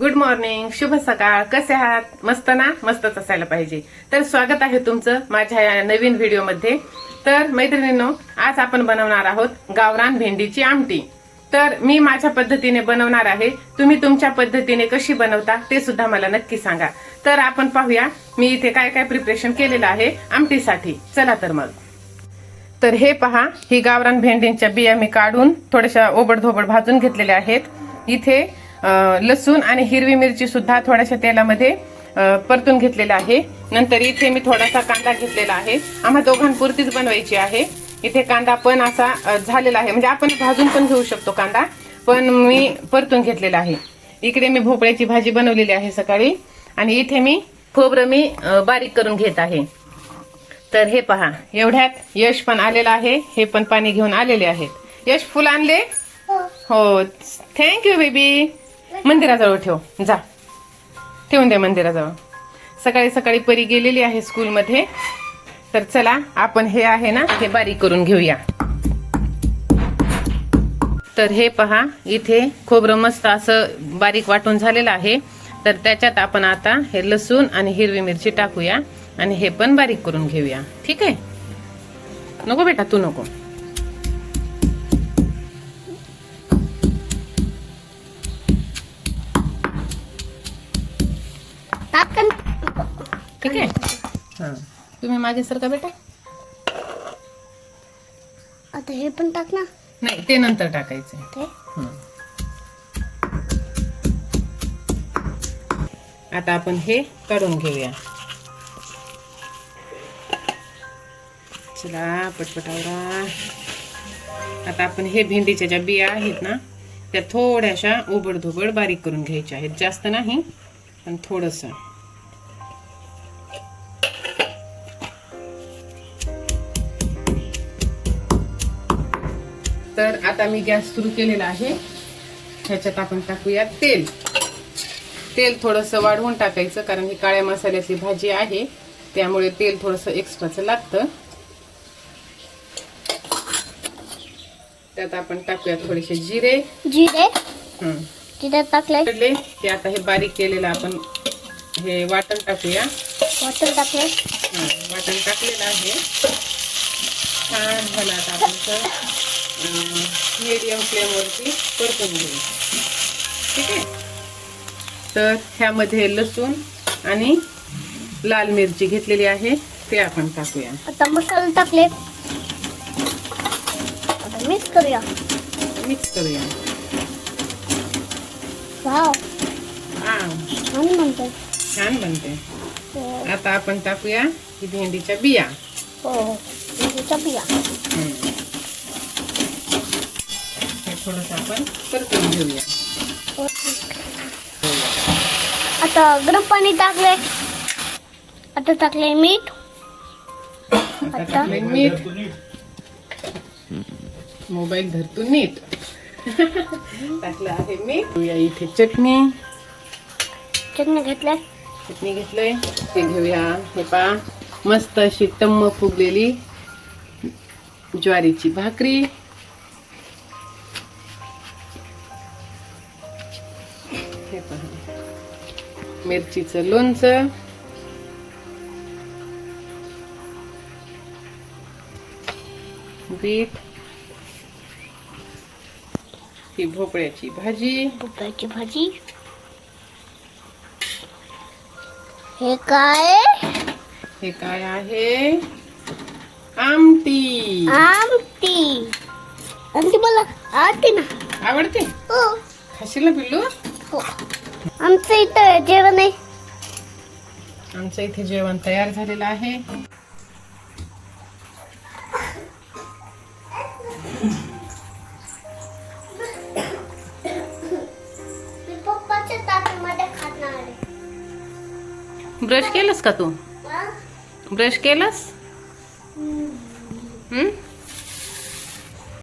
Good morning शुभ सकाळ. कसे आहात? मस्त ना मस्तच असायला पाहिजे. तर स्वागत आहे तुमचं माझ्या या नवीन व्हिडिओमध्ये. तर मैत्रिणींनो आज आपण बनवणार आहोत गावरान भेंडीची आमटी. तर मी माझ्या पद्धतीने बनवणार आहे. तुम्ही तुमच्या पद्धतीने कशी बनवता ते सुद्धा मला नक्की सांगा. तर आपण पाहूया मी इथे काय काय प्रिपरेशन केलेलं आहे आमटीसाठी. चला तर मग. तर हे पहा ही गावरान भेंडींच्या बिया मी काढून थोड्याशा ओबडधोबड भाजून घेतलेल्या आहेत. इथे लसूण आणि हिरवी मिरची सुद्धा थोड्याशा तेलामध्ये परतून घेतलेला आहे. नंतर इथे मी थोडासा कांदा घेतलेला आहे. आम्हा दोघांपुरतीच बनवायची आहे. इथे कांदा पण असा झालेला आहे. म्हणजे आपण भाजून पण घेऊ शकतो कांदा पण मी परतून घेतलेला आहे. इकडे मी भोपळ्याची भाजी बनवलेली आहे सकाळी. आणि इथे मी खोबरं मी बारीक करून घेत आहे. तर हे पहा एवढ्यात यश पण आलेलं आहे. हे पण पाणी घेऊन आलेले आहेत. यश फुल आणले? हो. Thank you baby. मंदिराजवळ ठेव. जा. ठेवून दे मंदिराजवळ. सकाळी सकाळी परी गेलेली आहे स्कूलमध्ये. तर चला आपण हे आहे ना हे बारीक करून घेऊया. तर हे पहा इथे खोबरं मस्त असं बारीक वाटून झालेलं आहे. तर त्याच्यात आपण आता हे लसूण आणि हिरवी मिरची टाकूया आणि हे पण बारीक करून घेऊया. ठीक आहे? नको बेटा तू नको. ठीक आहे? हा. तुम्ही मागे सर का बेटा? आता हे पण टाक ना. नाही ते नंतर टाकायचं ते? आता आपण हे काढून घेऊया. चला पटपटावरा. आता आपण हे भेंडीच्या ज्या बिया आहेत ना त्या थोड्याशा उबडधोबड बारीक करून घ्यायच्या आहेत. जास्त नाही पण थोडस. तर आता मी गॅस सुरू केलेला आहे. ह्याच्यात आपण टाकूया तेल. तेल थोडंसं वाढवून टाकायचं कारण ही काळ्या मसाल्याची भाजी आहे. त्यामुळे तेल थोडंसं एक्स्ट्राचं लागतं. त्यात आपण टाकूया थोडेसे जिरे. जिरे. जिरे टाकले. ते आता हे बारीक केलेलं आपण हे वाटण टाकूया. वॉटर टाकले. वाटण टाकलेलं आहे. छान झालं आता आपण मीडियम फ्लेमवरती परतून घेऊ. ठीक आहे? तर ह्यामध्ये लसूण आणि लाल मिरची घेतलेली आहे ते आपण टाकूया. आता मसाले टाकले. आता मिक्स करूया. मिक्स करूया. वाव हा छान म्हणतो छान बनते हो. आता आपण टाकूया ही भेंडीच्या बिया. हो लिंबूच्या बिया. हम्म. हे थोडस आपण परतून घेऊया. आता गरम पाणी टाकले आता टाकले मीठ. आता मीठ. मोबाईल धरतो नीट. टाकलं आहे मीठ. इथे चटणी. चटणी घेतले चटणी घेतलंय. ते घेऊया. हे पा मस्त अशी टम्म फुगलेली ज्वारीची भाकरी. मिरचीचं लोणचं. बीट. ही भोपळ्याची भाजी. भोपळ्याची भाजी. हे काय? हे काय आहे? आमटी. आमटी. आमटी बोला आमटी ना. आवडते? हो. खाशील ना पिल्लू? जेवण आहे? आमचं इथे जेवण तयार झालेलं आहे. ब्रश केलंस का तू? ब्रश केलंस? हम्म?